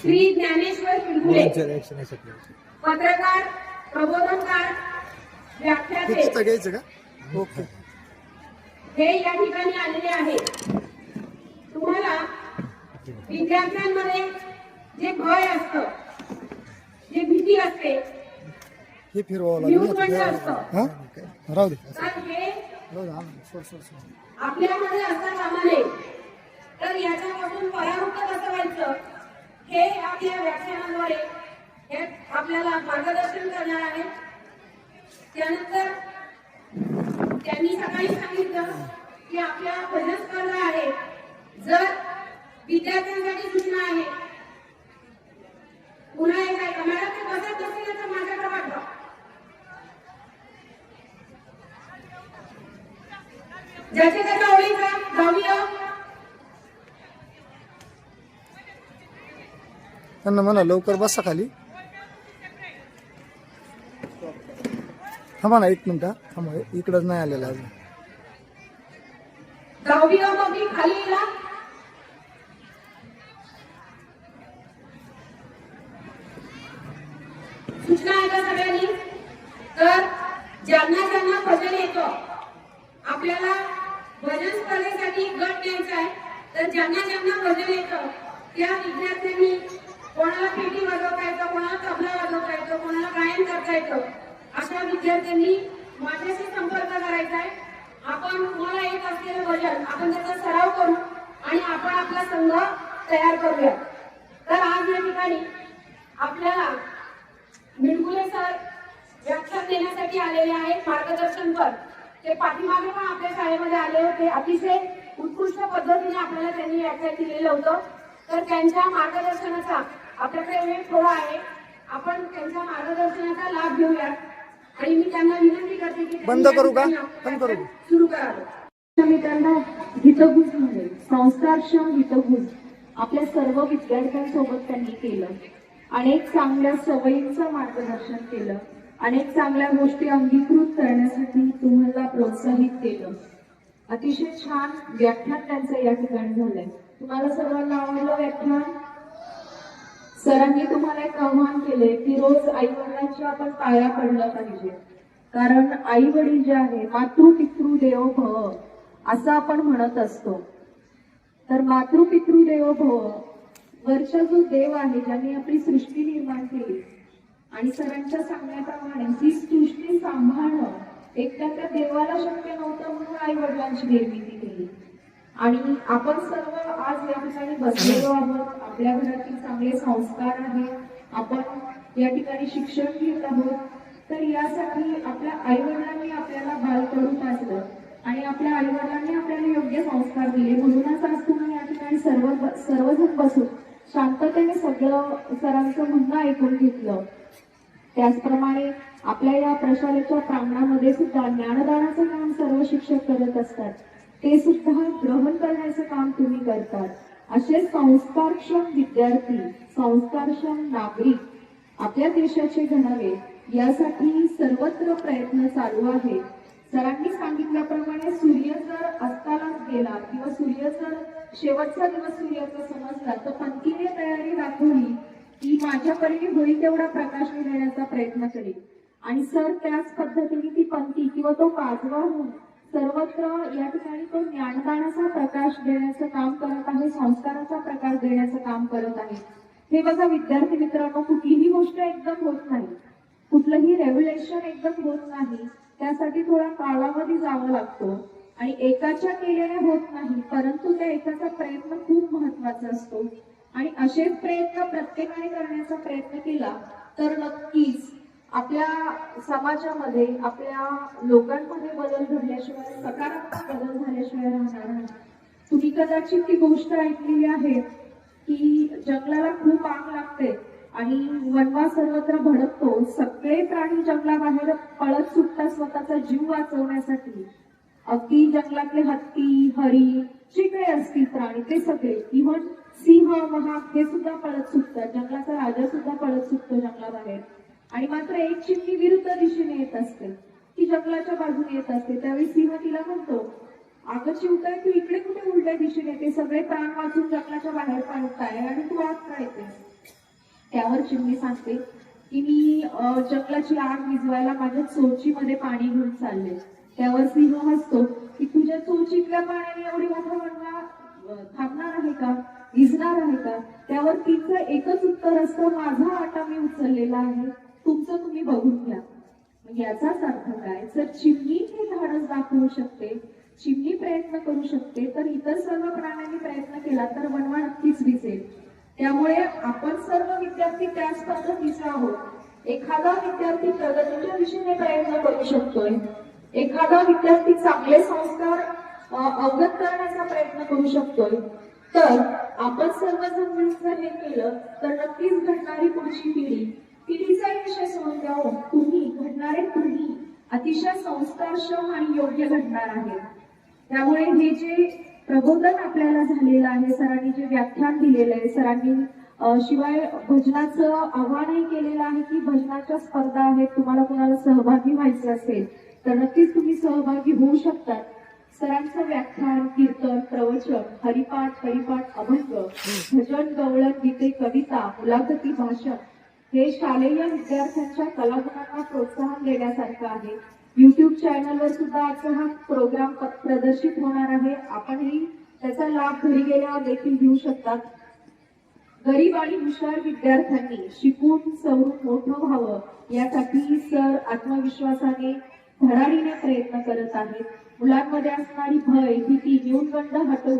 श्री ज्ञानेश्वर पत्रकार प्रबोधनकार व्याख्याते. पुस्तक घ्यायचं का? ओके. हे या ठिकाणी आलेले आहेत तुम्हाला विद्यार्थ्यांमध्ये जे भय असतं जे भीती असते हे फिरवावं. हा? राहू दे. आपल्यामध्ये असता कामा नये तर याच्यापासून परामुक्त कसं व्हायचं? हे आपल्या व्याख्यानाद्वारे हे आपल्याला मार्गदर्शन करणार आहे. त्यानंतर त्यांनी सकाळी सांगितलं की आपल्या पहिल्या स्पर्धा आहे. जर विद्यार्थ्यांसाठी सूचना आहे. पुन्हा एक आहे मॅडम ते बसत असतील तर माझ्याकडे पाठवा ज्याच्या त्याच्या ओळीचा जाऊया त्यांना म्हणा लवकर बसा खाली. थांबा ना एक मिनिट हा. थांबा इकडंच नाही आलेला अजून. जाऊया मग खाली येला सूचना आहे का सगळ्यांनी? तर ज्यांना ज्यांना भजन येतं आपल्याला भजन स्पर्धेसाठी गट द्यायचा आहे. तर ज्यांना ज्यांना भजन येतं त्या विद्यार्थ्यांनी कोणाला पेटी वाजवता येतं कोणाला तबला वाजवता येतं कोणाला गायन करता येतं? अशा विद्यार्थ्यांनी माझ्याशी संपर्क करायचा आहे. आपण तुम्हाला येत असलेलं भजन आपण त्याचा सराव करू आणि आपण आपला संघ तयार करूया. तर आज या ठिकाणी आपल्याला मिडगुले सर व्याख्यान देण्यासाठी आलेले आहेत मार्गदर्शनपर ते पाठीमागे पण आपल्या शाळेमध्ये आले होते. अतिशय उत्कृष्ट पद्धतीने आपल्याला त्यांनी व्याख्यान दिलेलं होतं. तर त्यांच्या मार्गदर्शनाचा आपल्याकडे वेळ थोडा आहे. आपण त्यांच्या मार्गदर्शनाचा लाभ घेऊया आणि मी त्यांना विनंती करते की बंद करू का? बंद करू. सुरू करावं मित्रांनो हितगुज म्हणेल संस्कारक्षम हितगुज आपल्या सर्व विद्यार्थ्यांसोबत त्यांनी केलं. अनेक चांगल्या सवयींचं मार्गदर्शन केलं. अनेक चांगल्या गोष्टी अंगीकृत करण्यासाठी तुम्हाला प्रोत्साहित केलं. अतिशय छान व्याख्यान त्यांचं या ठिकाणी झालंय. तुम्हाला सर्वांना आवडलं व्याख्यान? सरांनी तुम्हाला एक आव्हान केले की रोज आई वडिलांच्या आपण पाया पडलं पाहिजे. कारण आई वडील जे आहे मातृपितृ देव भव असं आपण म्हणत असतो. तर मातृपितृ देव भव वरचा जो देव आहे ज्यांनी आपली सृष्टी निर्माण केली आणि सरांच्या सांगण्याप्रमाणे ही सृष्टी सांभाळणं एकट्या त्या देवाला शक्य नव्हतं म्हणून आई वडिलांची निर्मिती केली. आणि आपण सर्व आज या ठिकाणी बसलेलो आहोत. आपल्या घरातील चांगले संस्कार आहेत आपण या ठिकाणी शिक्षण घेत आहोत तर यासाठी आपल्या आईवडिलांनी आपल्याला बाल करून पाजलं आणि आपल्या आईवडिलांनी आपल्याला योग्य संस्कार दिले. म्हणूनच आज तुम्ही या ठिकाणी सर्व सर्वजण बसून शांततेने सगळं सरांचं म्हणणं ऐकून घेतलं. त्याचप्रमाणे आपल्या या प्रशालेच्या प्रांगणामध्ये सुद्धा ज्ञानदानाचं काम सर्व शिक्षक करत असतात. ते सुद्धा ग्रहण करण्याचं काम तुम्ही करतात. असे संस्कारक्षम विद्यार्थी संस्कारक्षम नागरिक आपल्या देशाचे घडावे यासाठी सर्वत्र प्रयत्न चालू आहे सरांनी सांगितल्याप्रमाणे सूर्य जर अस्तालाच गेला किंवा सूर्य जर शेवटचा दिवस सूर्याचा समजला तर पंक्तीने तयारी दाखवली की माझ्या परीने होईल तेवढा प्रकाश मी देण्याचा प्रयत्न करेल आणि सर त्याच पद्धतीने ती पंक्ती किंवा तो काजवा होऊन सर्वत्र या ठिकाणी तो ज्ञानदानाचा प्रकाश देण्याचं काम करत आहे संस्काराचा प्रकाश देण्याचं काम करत आहे. हे बघा विद्यार्थी मित्रांनो कुठलीही गोष्ट एकदम होत नाही. कुठलंही रेव्युलेशन एकदम होत नाही. त्यासाठी थोडा कालावधी जावं लागतो. आणि एकाच्या केलेल्या होत नाही परंतु त्या एकाचा प्रयत्न खूप महत्त्वाचा असतो. आणि असेच प्रयत्न प्रत्येकाने करण्याचा प्रयत्न केला तर नक्कीच आपल्या समाजामध्ये आपल्या लोकांमध्ये बदल घडल्याशिवाय सकारात्मक बदल झाल्याशिवाय राहणार नाही. तुम्ही कदाचित ती गोष्ट ऐकलेली आहे की जंगलाला खूप आग लागते आणि वनवा सर्वत्र भडकतो. सगळे प्राणी जंगलाबाहेर पळत सुटतात स्वतःचा जीव वाचवण्यासाठी. अगदी जंगलातले हत्ती हरिण जे काही असतील प्राणी ते सगळे इव्हन सिंह महाग हे सुद्धा पळत सुटतात. जंगलाचा राजा सुद्धा पळत सुटतो जंगलाबाहेर. आणि मात्र एक चिमणी विरुद्ध दिशेने येत असते. ती जंगलाच्या बाजूने येत असते. त्यावेळी सिंह तिला म्हणतो अगं शिवताय तू इकडे कुठे उलट्या दिशेने येते? सगळे प्राण वाचून जंगलाच्या बाहेर पडताय आणि तू आत काय येते त्यावर चिमणी सांगते की मी जंगलाची आग विजवायला माझ्या चोचीमध्ये पाणी घेऊन चालले. त्यावर सिंह हसतो की तुझ्या चोचीतल्या पाण्याने एवढी मोठा वनवा थांबणार आहे का? भिजणार आहे का? त्यावर तिचं एकच उत्तर असतं माझा आटा मी उचललेला आहे. तुमचं तुम्ही बघून घ्या. याचाच अर्थ काय? जर चिमणी हे धाडस दाखवू शकते चिमणी प्रयत्न करू शकते तर इतर सर्व प्राण्यांनी प्रयत्न केला तर वणवा नक्कीच विजेल त्यामुळे आपण सर्व विद्यार्थी त्याच पद्धतीचे आहोत. एखादा विद्यार्थी प्रगतीच्या दिशेने प्रयत्न करू शकतोय. एखादा विद्यार्थी चांगले संस्कार अवगत करण्याचा प्रयत्न करू शकतोय. तर आपण सर्वजण मिळून जर हे केलं तर नक्कीच घडणारी पुढची पिढी पिढीचाही विषय सोडून द्यावं तुम्ही घडणारे तुम्ही अतिशय संस्कारक्षम आणि योग्य घडणार आहे त्यामुळे हे जे प्रबोधन आपल्याला झालेलं आहे सरांनी जे व्याख्यान दिलेलं आहे सरांनी शिवाय भजनाचं आव्हानही केलेलं आहे की भजनाच्या स्पर्धा आहेत तुम्हाला कुणाला सहभागी व्हायचं असेल तर नक्कीच तुम्ही सहभागी होऊ शकतात सरांचं व्याख्यान कीर्तन प्रवचन हरिपाठ परिपाठ अभंग भजन गवळण गीते कविता मुलाखती भाषण हे शालेय विद्यार्थ्यांच्या कलागुणांना प्रोत्साहन देण्यासारखं आहे. युट्यूब चॅनलवर सुद्धा आजचा हा प्रोग्राम प्रदर्शित होणार आहे. आपणही त्याचा लाभ घरी गेल्यावर देखील घेऊ शकतात गरीब आणि हुशार विद्यार्थ्यांनी शिकून सवरून मोठं व्हावं यासाठी सर आत्मविश्वासाने धडाडीने प्रयत्न करत आहेत. मुलांमध्ये असणारी भय भीती न्यूनगंड हटवून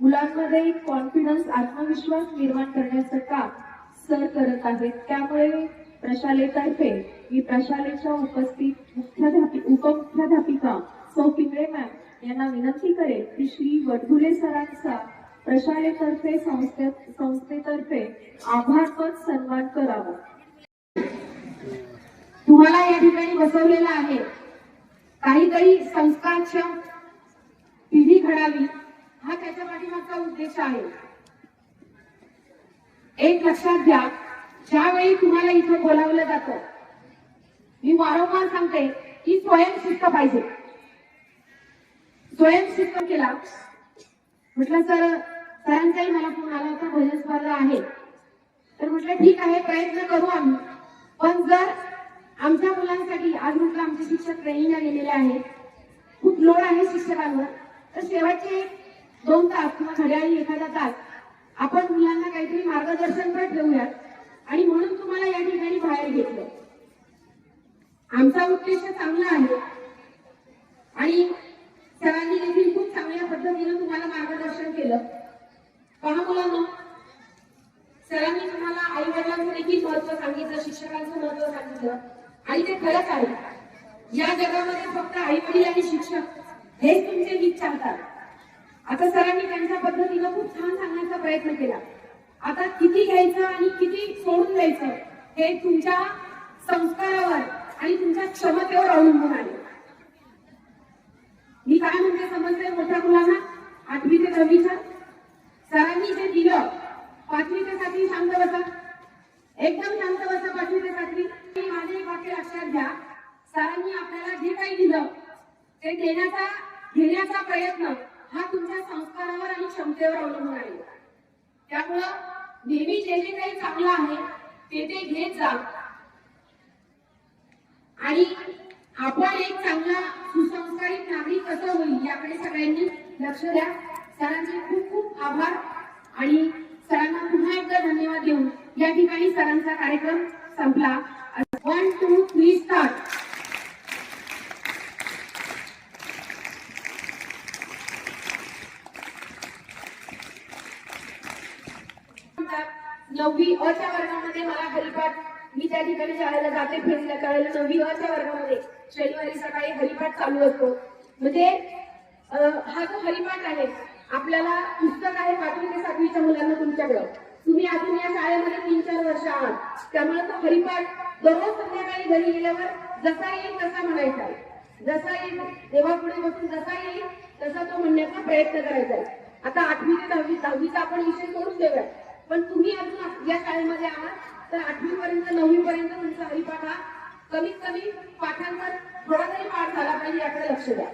मुलांमध्ये कॉन्फिडन्स आत्मविश्वास निर्माण करण्याचं काम सर करत आहेत. त्यामुळे प्रशालेतर्फे मी प्रशालेच्या उपस्थित मुख्याध्यापी उपमुख्याध्यापिका सौ पिंगळे मॅम यांना विनंती करेल की श्री वडघुले सरांचा प्रशालेतर्फे संस्थे संस्थेतर्फे आभारपद सन्मान करावा. तुम्हाला या ठिकाणी बसवलेला आहे. काहीतरी संस्कारक्षम पिढी घडावी हा त्याच्या पाठीमागचा उद्देश आहे. एक लक्षात घ्या ज्यावेळी तुम्हाला इथं बोलावलं जातं मी वारंवार सांगते की स्वयंशिस्त पाहिजे. स्वयंशिस्त केला म्हटलं सर सरांचाही मला फोन आला होता भजन स्पर्धा आहे. तर म्हटलं ठीक आहे प्रयत्न करू आम्ही. पण जर आमच्या मुलांसाठी आज म्हटलं आमचे शिक्षक ट्रेनिंगला गेलेले आहेत खूप लोड आहे शिक्षकांवर तर शेवटचे दोन तास किंवा घड्याळी एखादा तास आपण मुलांना काहीतरी मार्गदर्शन पण ठेवूयात. आणि म्हणून तुम्हाला या ठिकाणी बाहेर घेतलं. आमचा उद्देश चांगला आहे. आणि सरांनी देखील खूप चांगल्या पद्धतीनं तुम्हाला मार्गदर्शन केलं. पहा मुलांना सरांनी तुम्हाला आई वडिलांचं देखील महत्त्व सांगितलं शिक्षकांचं महत्त्व सांगितलं. आणि ते खरंच आहे. या जगामध्ये फक्त आई वडील आणि शिक्षक हेच तुमचे गीत चालतात आता सरांनी त्यांच्या पद्धतीनं खूप छान सांगण्याचा प्रयत्न केला. आता किती घ्यायचं आणि किती सोडून द्यायचं हे तुमच्या संस्कारावर आणि तुमच्या क्षमतेवर अवलंबून आहे. मी काय म्हणते समजते मोठ्या मुलांना? आठवी ते दहावीच्या सरांनी जे दिलं पाचवी ते सातवी शांत बसा. एकदम शांत बसा पाचवी ते सातवी. माझे एक वाक्य लक्षात घ्या. सरांनी आपल्याला जे काही दिलं ते देण्याचा घेण्याचा प्रयत्न हा तुमच्या संस्कारावर आणि क्षमतेवर अवलंबून आहे. त्यामुळं नेहमी जे जे काही चांगलं आहे ते ते घेत जा. आणि आपण एक चांगला सुसंस्कारित नागरिक कसं होईल याकडे सगळ्यांनी लक्ष द्या. सरांचे खूप खूप आभार. आणि सरांना पुन्हा एकदा धन्यवाद देऊन या ठिकाणी सरांचा कार्यक्रम संपला वन टू थ्री स्टार्ट नववी अच्या वर्गामध्ये मला हरिपाठ मी त्या ठिकाणी शाळेला जाते फिरल्या त्यावेळेला नववी अच्या वर्गामध्ये. शनिवारी सकाळी हरिपाठ चालू असतो. म्हणजे हा जो हरिपाठ आहे आपल्याला पुस्तक आहे पाचवी ते सातवीच्या मुलांना तुमच्याकडं. तुम्ही अजून या शाळेमध्ये तीन चार वर्ष आहात. त्यामुळे तो हरिपाठ दररोज संध्याकाळी घरी गेल्यावर जसा येईल तसा म्हणायचा जसा येईल देवापुढे बसून जसा येईल तसा तो म्हणण्याचा प्रयत्न करायचा आहे. आता आठवी ते दहावी दहावीचा आपण विषय सोडून देऊया पण तुम्ही अजून या शाळेमध्ये आहात तर आठवी पर्यंत नववी पर्यंत तुमचा हरिपाठ हा कमीत कमी पाठांतर थोडा तरी पाठ झाला पाहिजे याकडे लक्ष द्या.